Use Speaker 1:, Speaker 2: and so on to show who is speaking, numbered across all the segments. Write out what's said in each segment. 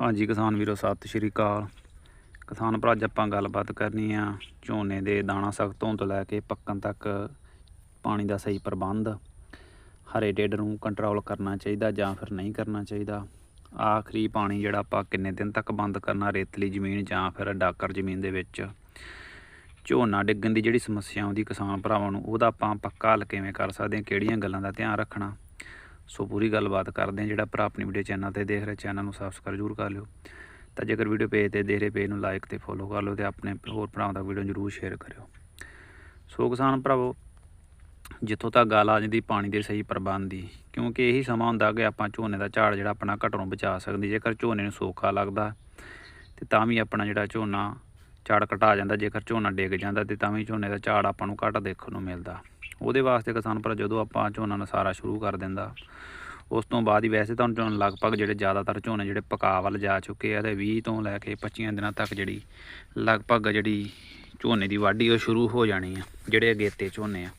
Speaker 1: ਹਾਂਜੀ, ਕਿਸਾਨ ਵੀਰੋ, ਸਤਿ ਸ਼੍ਰੀ ਅਕਾਲ। ਕਿਸਾਨ ਭਰਾ, ਅੱਜ ਆਪਾਂ ਗੱਲਬਾਤ ਕਰਨੀ ਆ ਝੋਨੇ ਦੇ ਦਾਣਾ ਸਖਤ ਹੋਣ ਤੋਂ ਲੈ ਕੇ ਪੱਕਣ ਤੱਕ ਪਾਣੀ ਦਾ ਸਹੀ ਪ੍ਰਬੰਧ, ਹਰੇ ਡੇਡ ਨੂੰ ਕੰਟਰੋਲ ਕਰਨਾ ਚਾਹੀਦਾ ਜਾਂ ਫਿਰ ਨਹੀਂ ਕਰਨਾ ਚਾਹੀਦਾ। ਆਖਰੀ ਪਾਣੀ ਜਿਹੜਾ ਆਪਾਂ ਕਿੰਨੇ ਦਿਨ ਤੱਕ ਬੰਦ ਕਰਨਾ, ਰੇਤਲੀ ਜ਼ਮੀਨ ਜਾਂ ਫਿਰ ਡਾਕਰ ਜ਼ਮੀਨ ਦੇ ਵਿੱਚ। ਝੋਨਾ ਡਿੱਗਣ ਦੀ ਜਿਹੜੀ ਸਮੱਸਿਆ ਆਉਂਦੀ ਕਿਸਾਨ ਭਰਾਵਾਂ ਨੂੰ, ਉਹਦਾ ਆਪਾਂ ਪੱਕਾ ਹੱਲ ਕਿਵੇਂ ਕਰ ਸਕਦੇ ਹਾਂ ਕਿਹੜੀਆਂ ਗੱਲਾਂ ਦਾ ਧਿਆਨ ਰੱਖਣਾ। ਸੋ ਪੂਰੀ ਗੱਲਬਾਤ ਕਰਦੇ ਹਾਂ ਜਿਹੜਾ ਭਰਾ ਆਪਣੀ ਵੀਡੀਓ ਚੈਨਲ ਤੇ ਦੇਖ ਰਿਹਾ, ਚੈਨਲ ਨੂੰ ਸਬਸਕ੍ਰਾਈਬ ਜ਼ਰੂਰ ਕਰ ਲਿਓ। ਤਾਂ ਜੇਕਰ ਵੀਡੀਓ ਪੇਜ ਤੇ ਦੇਖ ਰਹੇ, ਪੇਜ ਨੂੰ ਲਾਈਕ ਤੇ ਫੋਲੋ ਕਰ ਲਿਓ ਤੇ ਆਪਣੇ ਹੋਰ ਭਰਾਵਾਂ ਦਾ ਵੀਡੀਓ ਜ਼ਰੂਰ ਸ਼ੇਅਰ ਕਰਿਓ। ਸੋ ਕਿਸਾਨ ਭਰਾਵੋ, ਜਿੱਥੋਂ ਤੱਕ ਗੱਲ ਆ ਜਾਂਦੀ ਪਾਣੀ ਦੇ ਸਹੀ ਪ੍ਰਬੰਧ ਦੀ, ਕਿਉਂਕਿ ਇਹੀ ਸਮਾਂ ਹੁੰਦਾ ਕਿ ਆਪਾਂ ਝੋਨੇ ਦਾ ਝਾੜ ਜਿਹੜਾ ਆਪਣਾ ਘਟਣੋਂ ਬਚਾ ਸਕਦੇ, ਜੇਕਰ ਝੋਨੇ ਨੂੰ ਸੋਖਾ ਲੱਗਦਾ ਤੇ ਤਾਂ ਵੀ ਆਪਣਾ ਜਿਹੜਾ ਝੋਨਾ ਝਾੜ ਘਟਾ ਜਾਂਦਾ, ਜੇਕਰ ਝੋਨਾ ਡਿੱਗ ਜਾਂਦਾ ਤੇ ਤਾਂ ਵੀ ਝੋਨੇ ਦਾ ਝਾੜ ਆਪਾਂ ਨੂੰ ਘੱਟ ਦੇਖਣ ਨੂੰ ਮਿਲਦਾ। ਉਹਦੇ ਵਾਸਤੇ ਕਿਸਾਨ ਪਰ ਜਦੋਂ ਆਪਾਂ ਝੋਨਾ ਨਸਾਰਾ ਸ਼ੁਰੂ ਕਰ ਦਿੰਦਾ, ਉਸ ਤੋਂ ਬਾਅਦ ਹੀ ਵੈਸੇ ਤੁਹਾਨੂੰ ਝੋਨਾ ਲਗਭਗ ਜਿਹੜੇ ਜ਼ਿਆਦਾਤਰ ਝੋਨੇ ਜਿਹੜੇ ਪਕਾ ਵੱਲ ਜਾ ਚੁੱਕੇ ਆ ਤੇ 20 ਤੋਂ ਲੈ ਕੇ 25 ਦਿਨਾਂ ਤੱਕ ਜਿਹੜੀ ਲਗਭਗ ਜਿਹੜੀ ਝੋਨੇ ਦੀ ਵਾਢੀ ਉਹ ਸ਼ੁਰੂ ਹੋ ਜਾਣੀ ਆ, ਜਿਹੜੇ ਅਗੇਤੇ ਝੋਨੇ ਆ।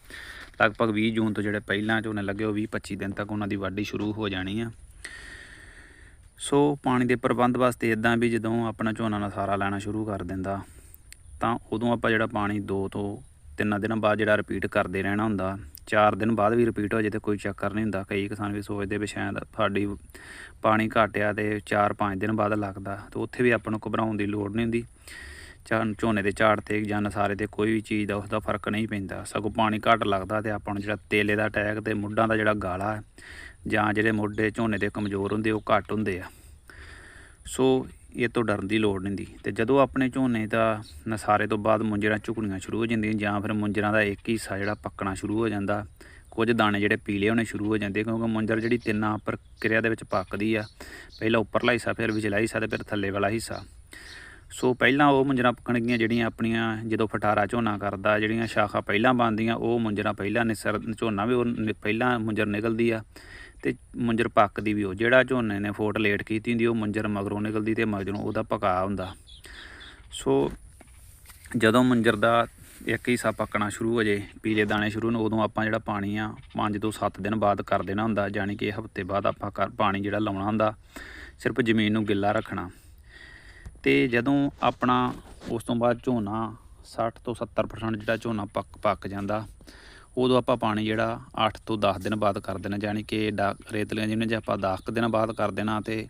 Speaker 1: ਲਗਭਗ 20 ਜੂਨ ਤੋਂ ਜਿਹੜੇ ਪਹਿਲਾਂ ਝੋਨੇ ਲੱਗੇ ਉਹ 20 25 ਦਿਨ ਤੱਕ ਉਹਨਾਂ ਦੀ ਵਾਢੀ ਸ਼ੁਰੂ ਹੋ ਜਾਣੀ ਆ। ਸੋ ਪਾਣੀ ਦੇ ਪ੍ਰਬੰਧ ਵਾਸਤੇ ਇਦਾਂ ਵੀ ਜਦੋਂ ਆਪਣਾ ਝੋਨਾ ਨਸਾਰਾ ਲੈਣਾ ਸ਼ੁਰੂ ਕਰ ਦਿੰਦਾ, ਤਾਂ ਉਦੋਂ ਆਪਾਂ ਜਿਹੜਾ ਪਾਣੀ 2 ਤੋਂ ਤਿੰਨਾਂ ਦਿਨਾਂ ਬਾਅਦ ਜਿਹੜਾ ਰਿਪੀਟ ਕਰਦੇ ਰਹਿਣਾ ਹੁੰਦਾ। ਚਾਰ ਦਿਨ ਬਾਅਦ ਵੀ ਰਿਪੀਟ ਹੋ ਜੇ ਤੇ ਕੋਈ ਚੱਕਰ ਨਹੀਂ ਹੁੰਦਾ। ਕਈ ਕਿਸਾਨ ਵੀ ਸੋਚਦੇ ਵੀ ਸ਼ਾਇਦ ਸਾਡੀ ਪਾਣੀ ਘਟਿਆ ਤੇ 4-5 ਦਿਨ ਬਾਅਦ ਲੱਗਦਾ। ਤੇ ਉੱਥੇ ਵੀ ਆਪਾਂ ਨੂੰ ਘਬਰਾਉਣ ਦੀ ਲੋੜ ਨਹੀਂ ਹੁੰਦੀ। ਚਾ ਝੋਨੇ ਦੇ ਝਾੜ ਤੇ ਜਾਂ ਨਸਾਰੇ ਤੇ ਕੋਈ ਵੀ ਚੀਜ਼ ਦਾ ਉਸਦਾ ਫ਼ਰਕ ਨਹੀਂ ਪੈਂਦਾ। ਸਗੋਂ ਪਾਣੀ ਘੱਟ ਲੱਗਦਾ ਤੇ ਆਪਾਂ ਨੂੰ ਜਿਹੜਾ ਤੇਲੇ ਦਾ ਅਟੈਕ ਤੇ ਮੁੱਢਾਂ ਦਾ ਜਿਹੜਾ ਗਾਲਾ ਜਾਂ ਜਿਹੜੇ ਮੋਢੇ ਝੋਨੇ ਦੇ ਕਮਜ਼ੋਰ ਹੁੰਦੇ ਉਹ ਘੱਟ ਹੁੰਦੇ ਆ। ਸੋ ਇਹ ਤੋਂ ਡਰਨ ਦੀ ਲੋੜ ਨਹੀਂ ਦੀ ਤੇ ਜਦੋਂ ਆਪਣੇ ਝੋਨੇ ਦਾ ਨਸਾਰੇ ਤੋਂ ਬਾਅਦ ਮੁੰਜਰਾਂ ਝੁਕਣੀਆਂ ਸ਼ੁਰੂ ਹੋ ਜਾਂਦੀਆਂ, ਜਾਂ ਫਿਰ ਮੁੰਜਰਾਂ ਦਾ ਇੱਕ ਹਿੱਸਾ ਜਿਹੜਾ ਪੱਕਣਾ ਸ਼ੁਰੂ ਹੋ ਜਾਂਦਾ, ਕੁਝ ਦਾਣੇ ਜਿਹੜੇ ਪੀਲੇ ਹੋਣੇ ਸ਼ੁਰੂ ਹੋ ਜਾਂਦੇ, ਕਿਉਂਕਿ ਮੁੰਜਰ ਜਿਹੜੀ ਤਿੰਨਾਂ ਪ੍ਰਕਿਰਿਆ ਦੇ ਵਿੱਚ ਪੱਕਦੀ ਆ। ਪਹਿਲਾਂ ਉੱਪਰਲਾ ਹਿੱਸਾ, ਫਿਰ ਵਿਚਲਾ ਹਿੱਸਾ ਤੇ ਫਿਰ ਥੱਲੇ ਵਾਲਾ ਹਿੱਸਾ। ਸੋ ਪਹਿਲਾਂ ਉਹ ਮੁੰਜਰਾਂ ਪੱਕਣਗੀਆਂ ਜਿਹੜੀਆਂ ਆਪਣੀਆਂ, ਜਦੋਂ ਫਟਾਰਾ ਝੋਨਾ ਕਰਦਾ, ਜਿਹੜੀਆਂ ਸ਼ਾਖਾ ਪਹਿਲਾਂ ਬਣਦੀਆਂ, ਉਹ ਮੁੰਜਰਾਂ ਪਹਿਲਾਂ ਨਿਸਰ, ਝੋਨਾ ਵੀ ਉਹ ਨਿ- ਪਹਿਲਾਂ ਮੁੰਜਰ ਨਿਕਲਦੀ ਆ। ਤੇ ਮੁੰਜਰ ਪੱਕਦੀ ਵੀ ਉਹ, ਜਿਹੜਾ ਝੋਨੇ ਨੇ ਫੋਟ ਲੇਟ ਕੀਤੀ ਹੁੰਦੀ, ਉਹ ਮੁੰਜਰ ਮਗਰੋਂ ਨਿਕਲਦੀ ਤੇ ਮਗਰੋਂ ਉਹਦਾ ਪਕਾ ਹੁੰਦਾ। ਸੋ ਜਦੋਂ ਮੁੰਜਰ ਦਾ ਇੱਕ ਹਿੱਸਾ ਪੱਕਣਾ ਸ਼ੁਰੂ ਹੋ ਜੇ ਪੀਲੇ ਦਾਣੇ ਸ਼ੁਰੂ ਨੂੰ ਉਦੋਂ ਆਪਾਂ ਜਿਹੜਾ ਪਾਣੀ ਆ 5 ਤੋਂ 7 ਦਿਨ ਬਾਅਦ ਕਰ ਦੇਣਾ ਹੁੰਦਾ ਯਾਨੀ ਕਿ ਹਫ਼ਤੇ ਬਾਅਦ ਆਪਾਂ ਕਰ ਪਾਣੀ ਜਿਹੜਾ ਲਾਉਣਾ ਹੁੰਦਾ, ਸਿਰਫ ਜ਼ਮੀਨ ਨੂੰ ਗਿੱਲਾ ਰੱਖਣਾ। ਤੇ ਜਦੋਂ ਆਪਣਾ ਉਸ ਤੋਂ ਬਾਅਦ ਝੋਨਾ 60 ਤੋਂ 70% ਜਿਹੜਾ ਝੋਨਾ ਪੱਕ ਪੱਕ ਜਾਂਦਾ ਉਦੋਂ ਆਪਾਂ ਪਾਣੀ ਜਿਹੜਾ 8 ਤੋਂ 10 ਦਿਨ ਬਾਅਦ ਕਰ ਦੇਣਾ ਯਾਨੀ ਕਿ ਡਾ, ਰੇਤਲੀਆਂ ਜਿਵੇਂ ਜੇ ਆਪਾਂ 10 ਕੁ ਦਿਨ ਬਾਅਦ ਕਰ ਦੇਣਾ ਤੇ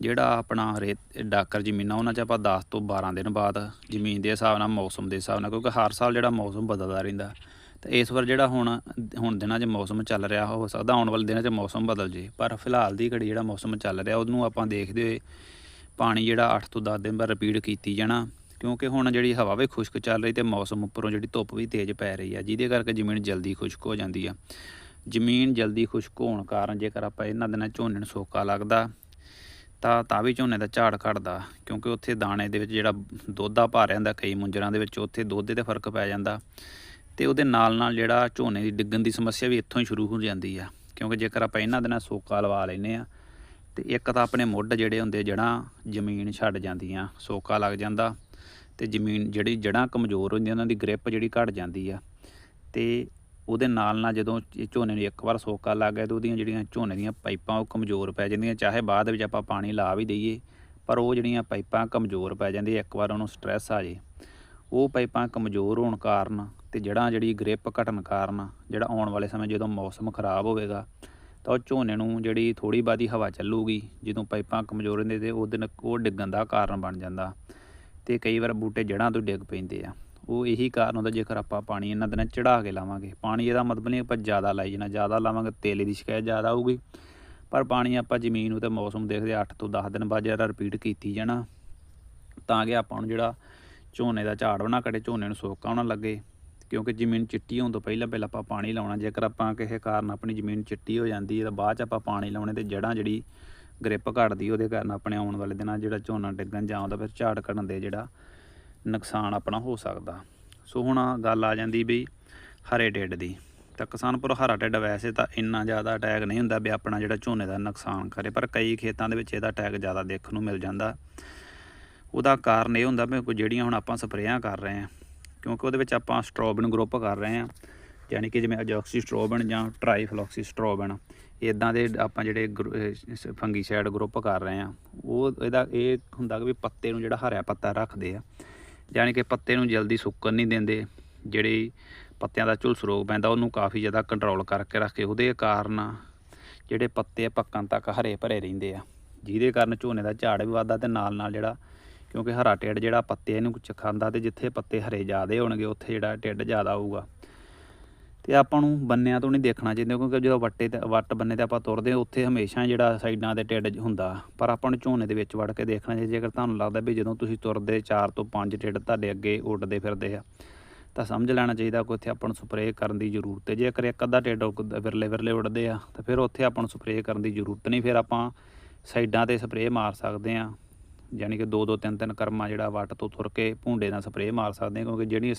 Speaker 1: ਜਿਹੜਾ ਆਪਣਾ ਰੇਤ, ਡਾਕਰ ਜ਼ਮੀਨਾਂ ਉਹਨਾਂ 'ਚ ਆਪਾਂ 10 ਤੋਂ 12 ਦਿਨ ਬਾਅਦ ਜ਼ਮੀਨ ਦੇ ਹਿਸਾਬ ਨਾਲ, ਮੌਸਮ ਦੇ ਹਿਸਾਬ ਨਾਲ, ਕਿਉਂਕਿ ਹਰ ਸਾਲ ਜਿਹੜਾ ਮੌਸਮ ਬਦਲਦਾ ਰਹਿੰਦਾ। ਤੇ ਇਸ ਵਾਰ ਜਿਹੜਾ ਹੁਣ ਹੁਣ ਦਿਨਾਂ 'ਚ ਮੌਸਮ ਚੱਲ ਰਿਹਾ, ਹੋ ਸਕਦਾ ਆਉਣ ਵਾਲੇ ਦਿਨਾਂ 'ਚ ਮੌਸਮ ਬਦਲ ਜੇ, ਪਰ ਫਿਲਹਾਲ ਦੀ ਘੜੀ ਜਿਹੜਾ ਮੌਸਮ ਚੱਲ ਰਿਹਾ, ਉਹਨੂੰ ਆਪਾਂ ਦੇਖਦੇ ਹੋਏ ਪਾਣੀ ਜਿਹੜਾ 8 ਤੋਂ 10 ਦਿਨ ਬਾਅਦ ਰਿਪੀਟ ਕੀਤੀ ਜਾਣਾ। ਕਿਉਂਕਿ ਹੁਣ ਜਿਹੜੀ ਹਵਾ ਵੀ ਖੁਸ਼ਕ ਚੱਲ ਰਹੀ ਤੇ ਮੌਸਮ ਉੱਪਰੋਂ ਜਿਹੜੀ ਧੁੱਪ ਵੀ ਤੇਜ਼ ਪੈ ਰਹੀ ਆ, ਜਿਹਦੇ ਕਰਕੇ ਜ਼ਮੀਨ ਜਲਦੀ ਖੁਸ਼ਕ ਹੋ ਜਾਂਦੀ ਆ। ਜ਼ਮੀਨ ਜਲਦੀ ਖੁਸ਼ਕ ਹੋਣ ਕਾਰਨ ਜੇਕਰ ਆਪਾਂ ਇਹਨਾਂ ਦਿਨਾਂ ਝੋਨੇ ਨੂੰ ਸੋਕਾ ਲੱਗਦਾ, ਤਾਂ ਤਾਂ ਵੀ ਝੋਨੇ ਦਾ ਝਾੜ ਘਟਦਾ ਕਿਉਂਕਿ ਉੱਥੇ ਦਾਣੇ ਦੇ ਵਿੱਚ ਜਿਹੜਾ ਦੁੱਧਾ ਭਾ ਰਹਿੰਦਾ, ਕਈ ਮੁੰਜਰਾਂ ਦੇ ਵਿੱਚ ਉੱਥੇ ਦੁੱਧ ਦੇ ਫ਼ਰਕ ਪੈ ਜਾਂਦਾ। ਤੇ ਉਹਦੇ ਨਾਲ ਨਾਲ ਜਿਹੜਾ ਝੋਨੇ ਦੀ ਡਿੱਗਣ ਦੀ ਸਮੱਸਿਆ ਵੀ ਇੱਥੋਂ ਹੀ ਸ਼ੁਰੂ ਹੋ ਜਾਂਦੀ ਆ, ਕਿਉਂਕਿ ਜੇਕਰ ਆਪਾਂ ਇਹਨਾਂ ਦਿਨਾਂ ਸੋਕਾ ਲਵਾ ਲੈਨੇ ਆ, ਤੇ ਇੱਕ ਤਾਂ ਆਪਣੇ ਮੁੱਢ ਜਿਹੜੇ ਹੁੰਦੇ ਜੜਾਂ ਜ਼ਮੀਨ ਛੱਡ ਜਾਂਦੀਆਂ, ਸੋਕਾ ਲੱਗ ਜਾਂਦਾ। ਤੇ ਜ਼ਮੀਨ ਜਿਹੜੀ ਜੜਾਂ ਕਮਜ਼ੋਰ ਹੁੰਦੀਆਂ, ਉਹਨਾਂ ਦੀ ਗ੍ਰਿਪ ਜਿਹੜੀ ਘਟ ਜਾਂਦੀ ਆ। ਤੇ ਉਹਦੇ ਨਾਲ ਨਾਲ ਜਦੋਂ ਝੋਨੇ ਨੂੰ ਇੱਕ ਵਾਰ ਸੋਕਾ ਲੱਗ ਗਿਆ, ਤੇ ਉਹਦੀਆਂ ਜਿਹੜੀਆਂ ਝੋਨੇ ਦੀਆਂ ਪਾਈਪਾਂ, ਉਹ ਕਮਜ਼ੋਰ ਪੈ ਜਾਂਦੀਆਂ। ਚਾਹੇ ਬਾਅਦ ਵਿੱਚ ਆਪਾਂ ਪਾਣੀ ਲਾ ਵੀ ਦਈਏ, ਪਰ ਉਹ ਜਿਹੜੀਆਂ ਪਾਈਪਾਂ ਕਮਜ਼ੋਰ ਪੈ ਜਾਂਦੀਆਂ ਇੱਕ ਵਾਰ ਉਹਨੂੰ ਸਟ੍ਰੈਸ ਆ ਜੇ। ਉਹ ਪਾਈਪਾਂ ਕਮਜ਼ੋਰ ਹੋਣ ਕਾਰਨ ਤੇ ਜੜਾਂ ਜਿਹੜੀ ਗ੍ਰਿਪ ਘਟਣ ਕਾਰਨ, ਜਿਹੜਾ ਆਉਣ ਵਾਲੇ ਸਮੇਂ ਜਦੋਂ ਮੌਸਮ ਖਰਾਬ ਹੋਵੇਗਾ, ਤਾਂ ਉਹ ਝੋਨੇ ਨੂੰ ਜਿਹੜੀ ਥੋੜੀ ਬਾਦੀ ਹਵਾ ਚੱਲੂਗੀ, ਜਦੋਂ ਪਾਈਪਾਂ ਕਮਜ਼ੋਰ ਹੁੰਦੇ ਤੇ ਉਹ ਦਿਨ ਉਹ ਡਿੱਗਣ ਦਾ ਕਾਰਨ ਬਣ ਜਾਂਦਾ। ਤੇ ਕਈ ਵਾਰ ਬੂਟੇ ਜੜਾਂ ਤੋਂ ਡਿੱਗ ਪੈਂਦੇ ਆ। ਉਹ ਇਹੀ ਕਾਰਨ ਹੁੰਦਾ ਜੇਕਰ ਆਪਾਂ ਪਾਣੀ ਇਹਨਾਂ ਦਿਨਾਂ ਚੜਾ ਕੇ ਲਾਵਾਂਗੇ। ਪਾਣੀ ਇਹਦਾ ਮਤਲਬ ਨਹੀਂ ਆਪਾਂ ਜ਼ਿਆਦਾ ਲਾਈ ਜਾਣਾ, ਜ਼ਿਆਦਾ ਲਾਵਾਂਗੇ ਤੇਲੇ ਦੀ ਸ਼ਿਕਾਇਤ ਜ਼ਿਆਦਾ ਆਊਗੀ। ਪਰ ਪਾਣੀ ਆਪਾਂ ਜ਼ਮੀਨ ਨੂੰ ਉਤੇ ਮੌਸਮ ਦੇਖਦੇ 8 ਤੋਂ 10 ਦਿਨ ਬਾਅਦ ਜਿਹੜਾ ਰਿਪੀਟ ਕੀਤੀ ਜਾਣਾ, ਤਾਂ ਕਿ ਆਪਾਂ ਨੂੰ ਜਿਹੜਾ ਝੋਨੇ ਦਾ ਝਾੜ ਬਣਾ ਕੜੇ ਝੋਨੇ ਨੂੰ ਸੋਕਾ ਨਾ ਲੱਗੇ। ਕਿਉਂਕਿ ਜ਼ਮੀਨ ਚਿੱਟੀ ਹੋਣ ਤੋਂ ਪਹਿਲਾਂ ਪਹਿਲਾਂ ਆਪਾਂ ਪਾਣੀ ਲਾਉਣਾ। ਜੇਕਰ ਆਪਾਂ ਕਿਸੇ ਕਾਰਨ ਆਪਣੀ ਜ਼ਮੀਨ ਚਿੱਟੀ ਹੋ ਜਾਂਦੀ ਹੈ ਤਾਂ ਬਾਅਦ ਚ ਆਪਾਂ ਪਾਣੀ ਲਾਉਣੇ ਤੇ ਜੜਾਂ ਜਿਹੜੀ ਗ੍ਰਿਪ ਘਟਦੀ, ਉਹਦੇ ਕਾਰਨ ਆਪਣੇ ਆਉਣ ਵਾਲੇ ਦਿਨਾਂ 'ਚ ਜਿਹੜਾ ਝੋਨਾ ਡਿੱਗਣ ਜਾਂ ਉਹਦਾ ਫਿਰ ਝਾੜ ਕੱਢਣ ਦੇ ਜਿਹੜਾ ਨੁਕਸਾਨ ਆਪਣਾ ਹੋ ਸਕਦਾ। ਸੋ ਹੁਣ ਗੱਲ ਆ ਜਾਂਦੀ ਵੀ ਹਰੇ ਢਿੱਡ ਦੀ। ਤਾਂ ਕਿਸਾਨਪੁਰ ਹਰਾ ਢਿੱਡ ਵੈਸੇ ਤਾਂ ਇੰਨਾ ਜ਼ਿਆਦਾ ਅਟੈਕ ਨਹੀਂ ਹੁੰਦਾ ਵੀ ਆਪਣਾ ਜਿਹੜਾ ਝੋਨੇ ਦਾ ਨੁਕਸਾਨ ਕਰੇ, ਪਰ ਕਈ ਖੇਤਾਂ ਦੇ ਵਿੱਚ ਇਹਦਾ ਅਟੈਕ ਜ਼ਿਆਦਾ ਦੇਖਣ ਨੂੰ ਮਿਲ ਜਾਂਦਾ। ਉਹਦਾ ਕਾਰਨ ਇਹ ਹੁੰਦਾ ਵੀ ਜਿਹੜੀਆਂ ਹੁਣ ਆਪਾਂ ਸਪਰੇਆਂ ਕਰ ਰਹੇ ਹਾਂ, ਕਿਉਂਕਿ ਉਹਦੇ ਵਿੱਚ ਆਪਾਂ ਸਟ੍ਰੋਬਨ ਗਰੁੱਪ ਕਰ ਰਹੇ ਹਾਂ। ਯਾਨੀ ਕਿ ਜਿਵੇਂ ਅਜੋਕਸੀ ਸਟ੍ਰੋਬਨ ਜਾਂ ਟ੍ਰਾਈਫਲੋਕਸੀ ਸਟ੍ਰੋਬਨ ਇਦਾਂ ਦੇ ਆਪਾਂ ਜਿਹੜੇ ਫੰਗੀਸਾਈਡ ਗਰੁੱਪ ਕਰ ਰਹੇ ਹਾਂ, ਉਹ ਇਹਦਾ ਇਹ ਹੁੰਦਾ ਕਿ ਵੀ ਪੱਤੇ ਨੂੰ ਜਿਹੜਾ ਹਰਿਆ ਪੱਤਾ ਰੱਖਦੇ ਆ, ਯਾਨੀ ਕਿ ਪੱਤੇ ਨੂੰ ਜਲਦੀ ਸੁੱਕਣ ਨਹੀਂ ਦਿੰਦੇ, ਜਿਹੜੀ ਪੱਤਿਆਂ ਦਾ ਝੁਲਸ ਰੋਗ ਪੈਂਦਾ ਉਹਨੂੰ ਕਾਫੀ ਜ਼ਿਆਦਾ ਕੰਟਰੋਲ ਕਰਕੇ ਰੱਖੇ, ਉਹਦੇ ਕਾਰਨ ਜਿਹੜੇ ਪੱਤੇ ਪੱਕਣ ਤੱਕ ਹਰੇ ਭਰੇ ਰਹਿੰਦੇ ਆ, ਜਿਹਦੇ ਕਾਰਨ ਝੋਨੇ ਦਾ ਝਾੜ ਵੀ ਵੱਧਦਾ ਤੇ ਨਾਲ ਨਾਲ ਜਿਹੜਾ, ਕਿਉਂਕਿ ਹਰਾ ਟਿੱਡ ਜਿਹੜਾ ਪੱਤੇ ਇਹਨੂੰ ਖਾਂਦਾ ਤੇ ਜਿੱਥੇ ਪੱਤੇ ਹਰੇ ਜ਼ਿਆਦੇ ਹੋਣਗੇ, ਉੱਥੇ ਜਿਹੜਾ ਟਿੱਡ ਜ਼ਿਆਦਾ ਆਊਗਾ ਤੇ ਆਪਾਂ ਨੂੰ ਬੰਨਿਆਂ ਤੋਂ ਨਹੀਂ ਦੇਖਣਾ ਚਾਹੀਦਾ ਕਿਉਂਕਿ ਜਦੋਂ ਵੱਟੇ ਤੇ ਵੱਟ ਬੰਨੇ ਤੇ ਆਪਾਂ ਤੁਰਦੇ ਹਾਂ, ਉੱਥੇ ਹਮੇਸ਼ਾ ਜਿਹੜਾ ਸਾਈਡਾਂ ਤੇ ਟਿੱਡ ਹੁੰਦਾ। ਪਰ ਆਪਾਂ ਨੂੰ ਝੋਨੇ ਦੇ ਵਿੱਚ ਵੜ ਕੇ ਦੇਖਣਾ ਚਾਹੀਦਾ ਜੇਕਰ ਤੁਹਾਨੂੰ ਲੱਗਦਾ ਵੀ ਜਦੋਂ ਤੁਸੀਂ ਤੁਰਦੇ 4 ਤੋਂ 5 ਟਿੱਡ ਤੁਹਾਡੇ ਅੱਗੇ ਉੱਡਦੇ ਫਿਰਦੇ ਆ ਤਾਂ ਸਮਝ ਲੈਣਾ ਚਾਹੀਦਾ ਕਿ ਉੱਥੇ ਆਪਾਂ ਨੂੰ ਸਪਰੇਅ ਕਰਨ ਦੀ ਜ਼ਰੂਰਤ ਹੈ। ਜੇਕਰ ਇੱਕ ਅੱਧਾ ਟਿੱਡ ਉੱਡ- ਵਿਰਲੇ ਵਿਰਲੇ ਉੱਡਦੇ ਆ ਤਾਂ ਫਿਰ ਉੱਥੇ ਆਪਾਂ ਨੂੰ ਸਪਰੇਅ ਕਰਨ ਦੀ ਜ਼ਰੂਰਤ ਨਹੀਂ। ਫਿਰ ਆਪਾਂ ਸਾਈਡਾਂ ਤੇ ਸਪਰੇਅ ਮਾਰ ਸਕਦੇ ਆ ਯਾਨੀ ਕਿ ਦੋ ਦੋ ਤਿੰਨ ਤਿੰਨ ਕਰਮਾ ਜਿਹੜਾ ਵੱਟ ਤੋਂ ਤੁਰ ਕੇ ਭੁੰਡੇ ਨਾਲ ਸਪਰੇਅ ਮਾਰ ਸਕਦੇ ਆ ਕਿਉਂਕਿ ਜਿਹੜੀ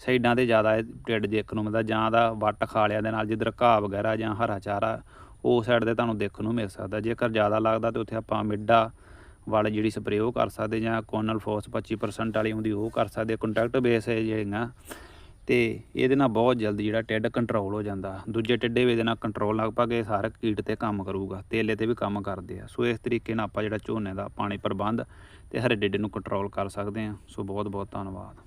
Speaker 1: ਸਾਈਡਾਂ ਤੇ ਜ਼ਿਆਦਾ ਇਹ ਟਿੱਡ ਦੇਖਣ ਨੂੰ ਮਿਲਦਾ, ਜਾਂ ਦਾ ਵੱਟ ਖਾਲਿਆਂ ਦੇ ਨਾਲ, ਜਿੱਧਰ ਘਾਹ ਵਗੈਰਾ ਜਾਂ ਹਰਾ ਚਾਰਾ, ਉਹ ਸਾਈਡ ਤੇ ਤੁਹਾਨੂੰ ਦੇਖਣ ਨੂੰ ਮਿਲ ਸਕਦਾ। ਜੇਕਰ ਜ਼ਿਆਦਾ ਲੱਗਦਾ ਤੇ ਉੱਥੇ ਆਪਾਂ ਮਿੱਡਾ ਵਾਲੀ ਜਿਹੜੀ ਸਪਰੇਅ ਉਹ ਕਰ ਸਕਦੇ, ਜਾਂ ਕੋਨਲ ਫੋਸ 25% ਵਾਲੀ ਹੁੰਦੀ, ਉਹ ਕਰ ਸਕਦੇ। ਕੰਟੈਕਟ ਬੇਸ ਹੈ ਜਿਹੜੀਆਂ ਤੇ ਇਹਦੇ ਨਾਲ ਬਹੁਤ ਜਲਦੀ ਜਿਹੜਾ ਟਿੱਡ ਕੰਟਰੋਲ ਹੋ ਜਾਂਦਾ। ਦੂਜੇ ਟਿੱਡੇ ਵੀ ਇਹਦੇ ਨਾਲ ਕੰਟਰੋਲ ਲਗਭਗ ਇਹ ਸਾਰੇ ਕੀਟ ਤੇ ਕੰਮ ਕਰੂਗਾ, ਤੇਲੇ ਤੇ ਵੀ ਕੰਮ ਕਰਦੇ ਆ। ਸੋ ਇਸ ਤਰੀਕੇ ਨਾਲ ਆਪਾਂ ਜਿਹੜਾ ਝੋਨੇ ਦਾ ਪਾਣੀ ਪ੍ਰਬੰਧ ਤੇ ਹਰੇ ਟਿੱਡੇ ਨੂੰ ਕੰਟਰੋਲ ਕਰ ਸਕਦੇ ਆ। ਸੋ ਬਹੁਤ ਬਹੁਤ ਧੰਨਵਾਦ।